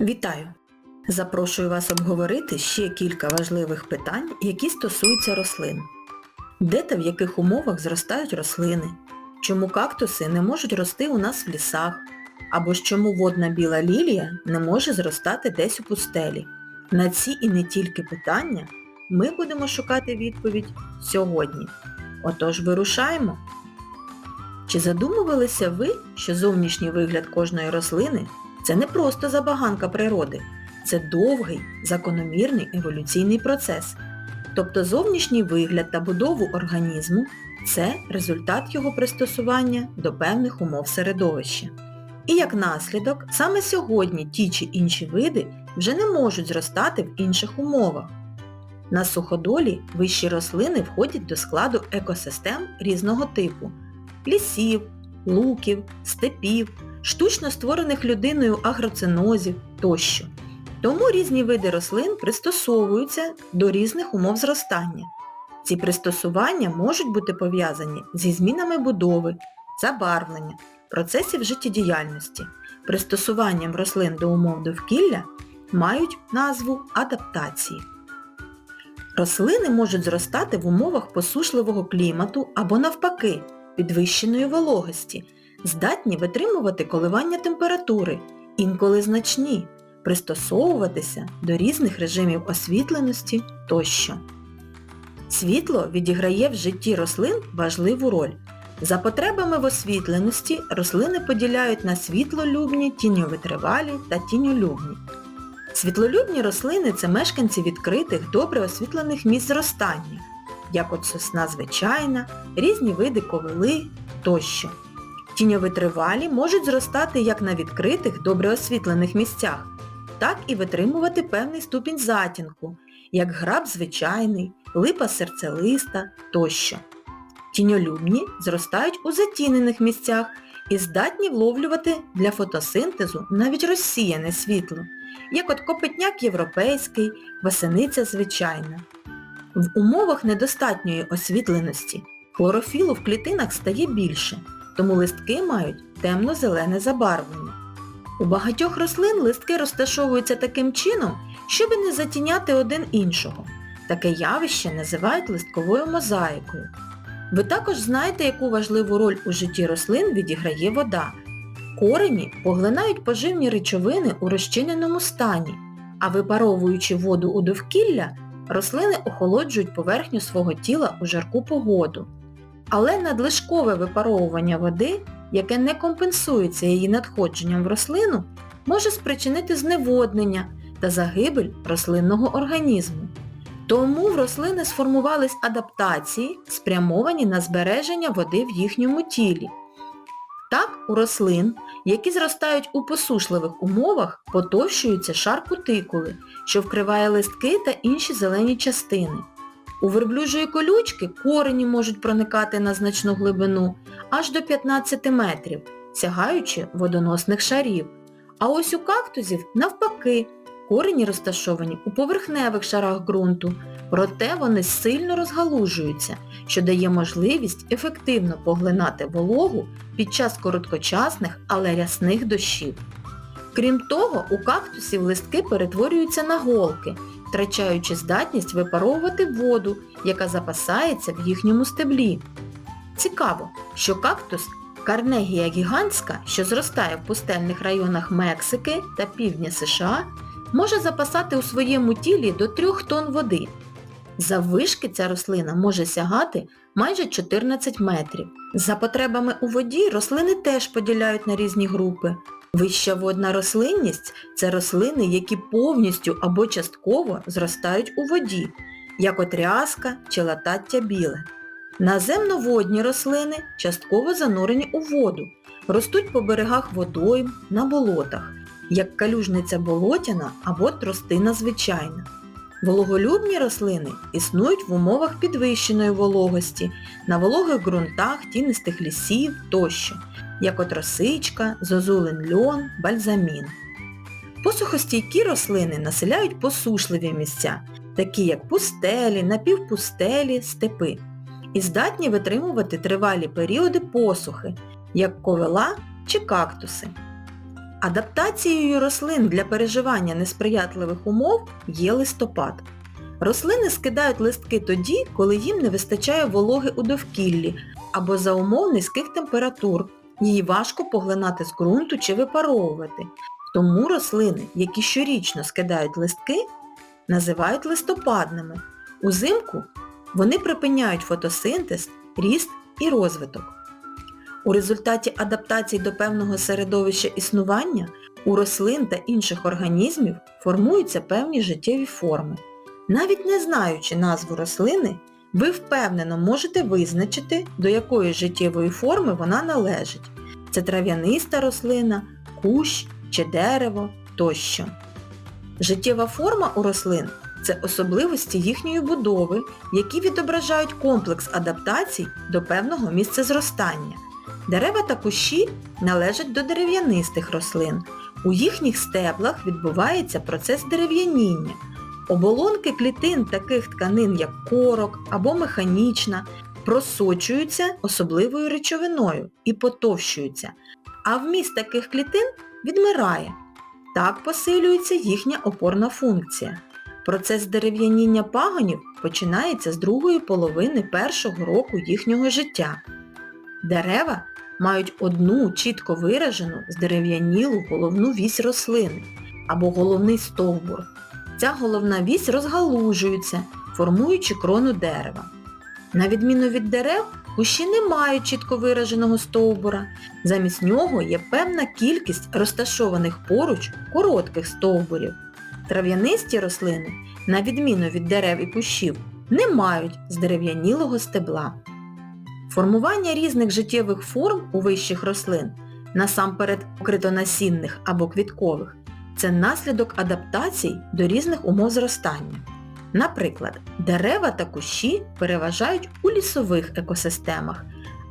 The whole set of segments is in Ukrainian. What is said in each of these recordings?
Вітаю! Запрошую вас обговорити ще кілька важливих питань, які стосуються рослин. Де та в яких умовах зростають рослини? Чому кактуси не можуть рости у нас в лісах? Або ж чому водна біла лілія не може зростати десь у пустелі? На ці і не тільки питання ми будемо шукати відповідь сьогодні. Отож вирушаємо! Чи задумувалися ви, що зовнішній вигляд кожної рослини це не просто забаганка природи, це довгий, закономірний еволюційний процес. Тобто зовнішній вигляд та будову організму це результат його пристосування до певних умов середовища. І як наслідок, саме сьогодні ті чи інші види вже не можуть зростати в інших умовах. На суходолі вищі рослини входять до складу екосистем різного типу лісів, луків, степів, штучно створених людиною агроцинозів тощо. Тому різні види рослин пристосовуються до різних умов зростання. Ці пристосування можуть бути пов'язані зі змінами будови, забарвлення, процесів життєдіяльності. Пристосуванням рослин до умов довкілля мають назву адаптації. Рослини можуть зростати в умовах посушливого клімату або навпаки, підвищеної вологості, здатні витримувати коливання температури, інколи значні, пристосовуватися до різних режимів освітленості тощо. Світло відіграє в житті рослин важливу роль. За потребами в освітленості рослини поділяють на світлолюбні, тіньовитривалі та тіньолюбні. Світлолюбні рослини це мешканці відкритих, добре освітлених місць зростання, як от сосна звичайна, різні види ковили тощо. Тіньовитривалі можуть зростати як на відкритих, добре освітлених місцях, так і витримувати певний ступінь затінку, як граб звичайний, липа серцелиста тощо. Тіньолюбні зростають у затінених місцях і здатні вловлювати для фотосинтезу навіть розсіяне світло, як от копитняк європейський, васениця звичайна. В умовах недостатньої освітленості хлорофілу в клітинах стає більше, тому листки мають темно-зелене забарвлення. У багатьох рослин листки розташовуються таким чином, щоб не затіняти один іншого. Таке явище називають листковою мозаїкою. Ви також знаєте, яку важливу роль у житті рослин відіграє вода. Корені поглинають поживні речовини у розчиненому стані, а випаровуючи воду у довкілля, рослини охолоджують поверхню свого тіла у жарку погоду. Але надлишкове випаровування води, яке не компенсується її надходженням в рослину, може спричинити зневоднення та загибель рослинного організму. Тому в рослини сформувались адаптації, спрямовані на збереження води в їхньому тілі. Так, у рослин, які зростають у посушливих умовах, потовщується шар кутикули, що вкриває листки та інші зелені частини. У верблюжої колючки корені можуть проникати на значну глибину аж до 15 метрів, сягаючи водоносних шарів. А ось у кактусів навпаки, корені розташовані у поверхневих шарах ґрунту, проте вони сильно розгалужуються, що дає можливість ефективно поглинати вологу під час короткочасних, але рясних дощів. Крім того, у кактусів листки перетворюються на голки, втрачаючи здатність випаровувати воду, яка запасається в їхньому стеблі. Цікаво, що кактус Карнегія гігантська, що зростає в пустельних районах Мексики та півдня США, може запасати у своєму тілі до 3 тонн води. Заввишки ця рослина може сягати майже 14 метрів. За потребами у воді рослини теж поділяють на різні групи. Вища водна рослинність – це рослини, які повністю або частково зростають у воді, як от рязка чи латаття біле. Наземноводні рослини частково занурені у воду, ростуть по берегах водойм, на болотах, як калюжниця болотяна або тростина звичайна. Вологолюбні рослини існують в умовах підвищеної вологості, на вологих ґрунтах тінистих лісів тощо, як от росичка, зозулин льон, бальзамін. Посухостійкі рослини населяють посушливі місця, такі як пустелі, напівпустелі, степи, і здатні витримувати тривалі періоди посухи, як ковила чи кактуси. Адаптацією рослин для переживання несприятливих умов є листопад. Рослини скидають листки тоді, коли їм не вистачає вологи у довкіллі або за умов низьких температур. Її важко поглинати з ґрунту чи випаровувати. Тому рослини, які щорічно скидають листки, називають листопадними. Узимку вони припиняють фотосинтез, ріст і розвиток. У результаті адаптації до певного середовища існування у рослин та інших організмів формуються певні життєві форми. Навіть не знаючи назву рослини, ви впевнено можете визначити, до якої життєвої форми вона належить. Це трав'яниста рослина, кущ чи дерево тощо. Життєва форма у рослин це особливості їхньої будови, які відображають комплекс адаптацій до певного місця зростання. Дерева та кущі належать до дерев'янистих рослин. У їхніх стеблах відбувається процес дерев'яніння. Оболонки клітин таких тканин, як корок або механічна, просочуються особливою речовиною і потовщуються, а вміст таких клітин відмирає. Так посилюється їхня опорна функція. Процес дерев'яніння пагонів починається з другої половини першого року їхнього життя. Дерева мають одну чітко виражену здерев'янілу головну вісь рослини або головний стовбур. Ця головна вісь розгалужується, формуючи крону дерева. На відміну від дерев, кущі не мають чітко вираженого стовбура. Замість нього є певна кількість розташованих поруч коротких стовбурів. Трав'янисті рослини, на відміну від дерев і кущів, не мають здерев'янілого стебла. Формування різних життєвих форм у вищих рослин, насамперед критонасінних або квіткових, це наслідок адаптацій до різних умов зростання. Наприклад, дерева та кущі переважають у лісових екосистемах,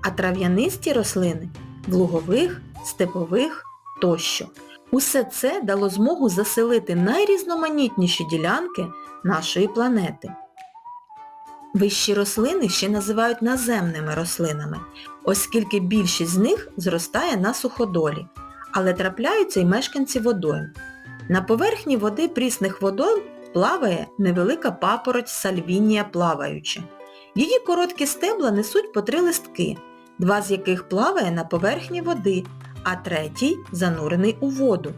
а трав'янисті рослини в лугових, степових тощо. Усе це дало змогу заселити найрізноманітніші ділянки нашої планети. Вищі рослини ще називають наземними рослинами, оскільки більшість з них зростає на суходолі, але трапляються й мешканці водойм. На поверхні води прісних водойм плаває невелика папороть сальвінія плаваюча. Її короткі стебла несуть по три листки, два з яких плаває на поверхні води, а третій занурений у воду.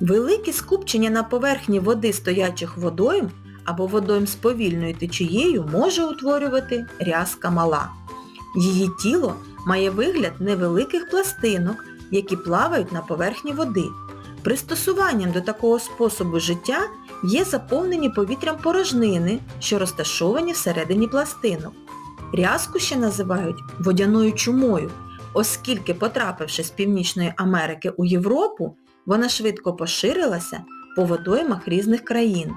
Великі скупчення на поверхні води стоячих водойм або водойм з повільною течією може утворювати рязка мала. Її тіло має вигляд невеликих пластинок, які плавають на поверхні води. Пристосуванням до такого способу життя є заповнені повітрям порожнини, що розташовані всередині пластинок. Рязку ще називають водяною чумою, оскільки, потрапивши з Північної Америки у Європу, вона швидко поширилася по водоймах різних країн.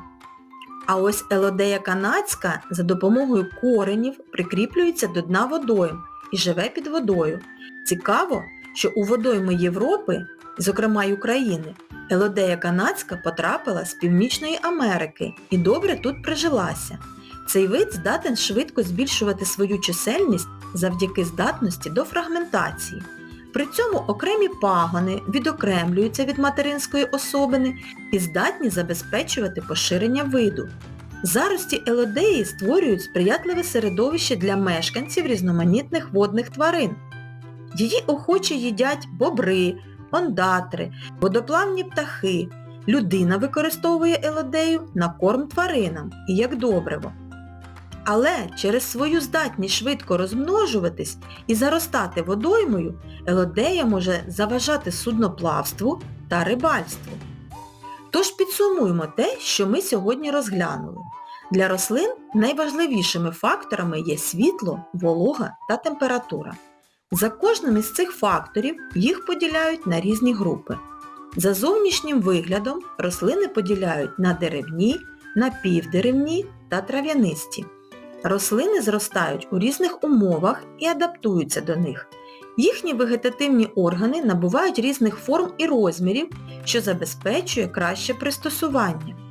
А ось елодея канадська за допомогою коренів прикріплюється до дна водойм і живе під водою. Цікаво, що у водойми Європи, зокрема й України, елодея канадська потрапила з Північної Америки і добре тут прижилася. Цей вид здатен швидко збільшувати свою чисельність завдяки здатності до фрагментації. При цьому окремі пагони відокремлюються від материнської особини і здатні забезпечувати поширення виду. Зарості елодеї створюють сприятливе середовище для мешканців різноманітних водних тварин. Її охоче їдять бобри, ондатри, водоплавні птахи. Людина використовує елодею на корм тваринам і як добриво. Але через свою здатність швидко розмножуватись і заростати водоймою, елодея може заважати судноплавству та рибальству. Тож підсумуємо те, що ми сьогодні розглянули. Для рослин найважливішими факторами є світло, волога та температура. За кожним із цих факторів їх поділяють на різні групи. За зовнішнім виглядом рослини поділяють на деревні, напівдеревні та трав'янисті. Рослини зростають у різних умовах і адаптуються до них. Їхні вегетативні органи набувають різних форм і розмірів, що забезпечує краще пристосування.